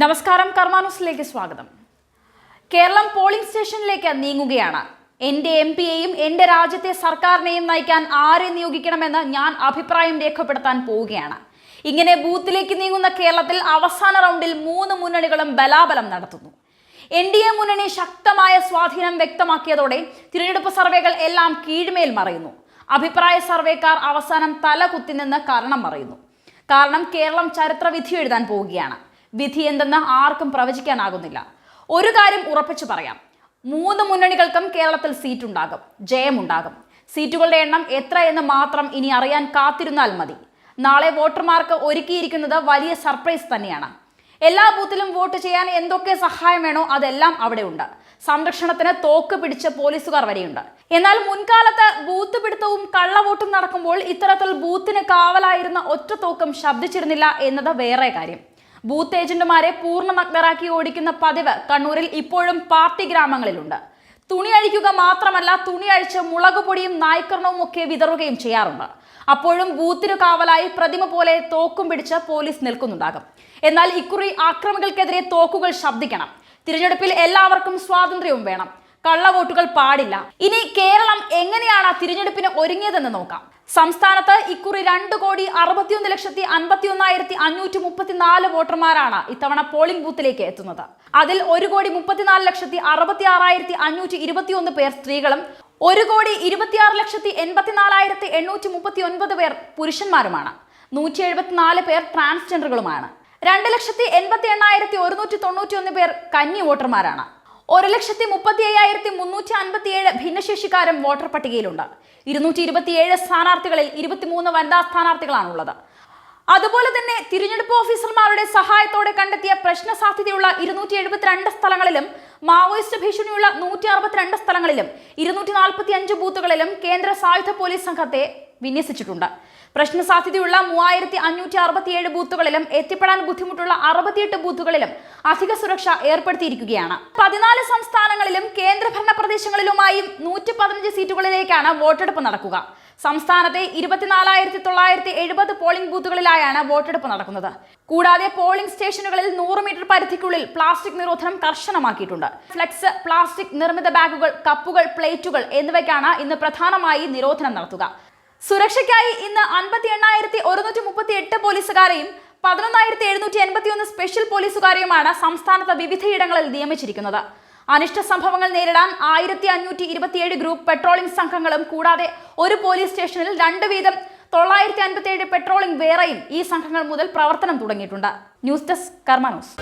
നമസ്കാരം കർമാനുസിലേക്ക് സ്വാഗതം. കേരളം പോളിംഗ് സ്റ്റേഷനിലേക്ക് നീങ്ങുകയാണ്. എന്റെ എം പിയെയും എന്റെ രാജ്യത്തെ സർക്കാരിനെയും നയിക്കാൻ ആരെ നിയോഗിക്കണമെന്ന് ഞാൻ അഭിപ്രായം രേഖപ്പെടുത്താൻ പോവുകയാണ്. ഇങ്ങനെ ബൂത്തിലേക്ക് നീങ്ങുന്ന കേരളത്തിൽ അവസാന റൗണ്ടിൽ മൂന്ന് മുന്നണികളും ബലാബലം നടത്തുന്നു. എൻ ഡി എ മുന്നണി ശക്തമായ സ്വാധീനം വ്യക്തമാക്കിയതോടെ തിരഞ്ഞെടുപ്പ് സർവേകൾ എല്ലാം കീഴ്മേൽ മറയുന്നു. അഭിപ്രായ സർവേക്കാർ അവസാനം തല കുത്തിനിന്ന് കാരണം പറയുന്നു കാരണം കേരളം ചരിത്ര വിധി എഴുതാൻ പോവുകയാണ്. വിധി എന്തെന്ന് ആർക്കും പ്രവചിക്കാനാകുന്നില്ല. ഒരു കാര്യം ഉറപ്പിച്ചു പറയാം. മൂന്ന് മുന്നണികൾക്കും കേരളത്തിൽ സീറ്റുണ്ടാകും. ജയമുണ്ടാകും. സീറ്റുകളുടെ എണ്ണം എത്ര എന്ന് മാത്രം ഇനി അറിയാൻ കാത്തിരുന്നാൽ മതി. നാളെ വോട്ടർമാർക്ക് ഒരുക്കിയിരിക്കുന്നത് വലിയ സർപ്രൈസ് തന്നെയാണ്. എല്ലാ ബൂത്തിലും വോട്ട് ചെയ്യാൻ എന്തൊക്കെ സഹായം വേണോ അതെല്ലാം അവിടെ ഉണ്ട് സംരക്ഷണത്തിന് തോക്ക് പിടിച്ച പോലീസുകാർ വരെയുണ്ട്. എന്നാൽ മുൻകാലത്ത് ബൂത്ത് പിടുത്തവും കള്ളവോട്ടും നടക്കുമ്പോൾ ഇത്തരത്തിൽ ബൂത്തിന് കാവലായിരുന്ന ഒറ്റ തോക്കും ശബ്ദിച്ചിരുന്നില്ല എന്നത് വേറെ കാര്യം. ബൂത്ത് ഏജന്റുമാരെ പൂർണ നഗ്നരാക്കി ഓടിക്കുന്ന പതിവ് കണ്ണൂരിൽ ഇപ്പോഴും പാർട്ടി ഗ്രാമങ്ങളിലുണ്ട്. തുണി അഴിക്കുക മാത്രമല്ല തുണി അഴിച്ച് മുളക് പൊടിയും നായ്ക്കരണവും ഒക്കെ വിതറുകയും ചെയ്യാറുണ്ട്. അപ്പോഴും ബൂത്തിനു കാവലായി പ്രതിമ പോലെ തോക്കും പിടിച്ച് പോലീസ് നിൽക്കുന്നുണ്ടാകും. എന്നാൽ ഇക്കുറി ആക്രമികൾക്കെതിരെ തോക്കുകൾ ശബ്ദിക്കണം. തിരഞ്ഞെടുപ്പിൽ എല്ലാവർക്കും സ്വാതന്ത്ര്യവും വേണം. കള്ളവോട്ടുകൾ പാടില്ല. ഇനി കേരളം എങ്ങനെയാണ് തിരഞ്ഞെടുപ്പിന് ഒരുങ്ങിയതെന്ന് നോക്കാം. സംസ്ഥാനത്ത് ഇക്കുറി രണ്ട് കോടി അറുപത്തിയൊന്ന് ലക്ഷത്തി അൻപത്തി ഒന്നായിരത്തി അഞ്ഞൂറ്റി മുപ്പത്തിനാല് വോട്ടർമാരാണ് ഇത്തവണ പോളിംഗ് ബൂത്തിലേക്ക് എത്തുന്നത്. അതിൽ ഒരു കോടി മുപ്പത്തിനാല് ലക്ഷത്തി അറുപത്തി ആറായിരത്തി അഞ്ഞൂറ്റി ഇരുപത്തിയൊന്ന് പേർ സ്ത്രീകളും ഒരു കോടി ഇരുപത്തിയാറ് ലക്ഷത്തി എൺപത്തിനാലായിരത്തി എണ്ണൂറ്റി മുപ്പത്തി ഒൻപത് പേർ പുരുഷന്മാരുമാണ്. നൂറ്റി എഴുപത്തിനാല് പേർ ട്രാൻസ്ജെൻഡറുകളുമാണ്. രണ്ട് ലക്ഷത്തി എൺപത്തി എണ്ണായിരത്തി ഒരുന്നൂറ്റി തൊണ്ണൂറ്റി ഒന്ന് പേർ കന്നി വോട്ടർമാരാണ്. ഒരു ലക്ഷത്തി മുപ്പത്തി അയ്യായിരത്തി മുന്നൂറ്റി അൻപത്തിയേഴ് ഭിന്നശേഷിക്കാരും വോട്ടർ പട്ടികയിലുണ്ട്. ഇരുന്നൂറ്റി ഇരുപത്തിയേഴ് സ്ഥാനാർത്ഥികളിൽ ഇരുപത്തിമൂന്ന് വനിതാ സ്ഥാനാർത്ഥികളാണുള്ളത്. അതുപോലെ തന്നെ തിരഞ്ഞെടുപ്പ് ഓഫീസർമാരുടെ സഹായത്തോടെ കണ്ടെത്തിയ പ്രശ്ന സാധ്യതയുള്ള ഇരുന്നൂറ്റി എഴുപത്തിരണ്ട് സ്ഥലങ്ങളിലും മാവോയിസ്റ്റ് ഭീഷണിയുള്ള നൂറ്റി അറുപത്തിരണ്ട് സ്ഥലങ്ങളിലും ഇരുന്നൂറ്റി നാൽപ്പത്തി അഞ്ച് ബൂത്തുകളിലും കേന്ദ്ര സായുധ പോലീസ് സംഘത്തെ വിന്യസിച്ചിട്ടുണ്ട്. പ്രശ്ന സാധ്യതയുള്ള മൂവായിരത്തി അഞ്ഞൂറ്റി അറുപത്തിയേഴ് ബൂത്തുകളിലും എത്തിപ്പെടാൻ ബുദ്ധിമുട്ടുള്ള അറുപത്തിയെട്ട് ബൂത്തുകളിലും അധിക സുരക്ഷ ഏർപ്പെടുത്തിയിരിക്കുകയാണ്. പതിനാല് സംസ്ഥാനങ്ങളിലും കേന്ദ്രഭരണ പ്രദേശങ്ങളിലുമായും നൂറ്റി പതിനഞ്ച് സീറ്റുകളിലേക്കാണ് വോട്ടെടുപ്പ് നടക്കുക. സംസ്ഥാനത്തെ ഇരുപത്തിനാലായിരത്തി തൊള്ളായിരത്തി എഴുപത് പോളിംഗ് ബൂത്തുകളിലായാണ് വോട്ടെടുപ്പ് നടക്കുന്നത്. കൂടാതെ പോളിംഗ് സ്റ്റേഷനുകളിൽ നൂറ് മീറ്റർ പരിധിക്കുള്ളിൽ പ്ലാസ്റ്റിക് നിരോധനം കർശനമാക്കിയിട്ടുണ്ട്. ഫ്ലെക്സ് പ്ലാസ്റ്റിക് നിർമ്മിത ബാഗുകൾ കപ്പുകൾ പ്ലേറ്റുകൾ എന്നിവയ്ക്കാണ് ഇന്ന് പ്രധാനമായി നിരോധനം നടത്തുക. സുരക്ഷയ്ക്കായി ഇന്ന് അൻപത്തി എണ്ണായിരത്തി ഒരുന്നൂറ്റി മുപ്പത്തി എട്ട് പോലീസുകാരെയും പതിനൊന്നായിരത്തി എഴുന്നൂറ്റി എൺപത്തി ഒന്ന് സ്പെഷ്യൽ പോലീസുകാരെയുമാണ് സംസ്ഥാനത്ത് വിവിധയിടങ്ങളിൽ നിയമിച്ചിരിക്കുന്നത്. അനിഷ്ട സംഭവങ്ങൾ നേരിടാൻ ആയിരത്തി അഞ്ഞൂറ്റി ഇരുപത്തിയേഴ് ഗ്രൂപ്പ് പെട്രോളിംഗ് സംഘങ്ങളും കൂടാതെ ഒരു പോലീസ് സ്റ്റേഷനിൽ രണ്ട് വീതം തൊള്ളായിരത്തി അൻപത്തിയേഴ് പെട്രോളിംഗ് വേറെയും ഈ സംഘങ്ങൾ മുതൽ പ്രവർത്തനം തുടങ്ങിയിട്ടുണ്ട്. News desk Karma news.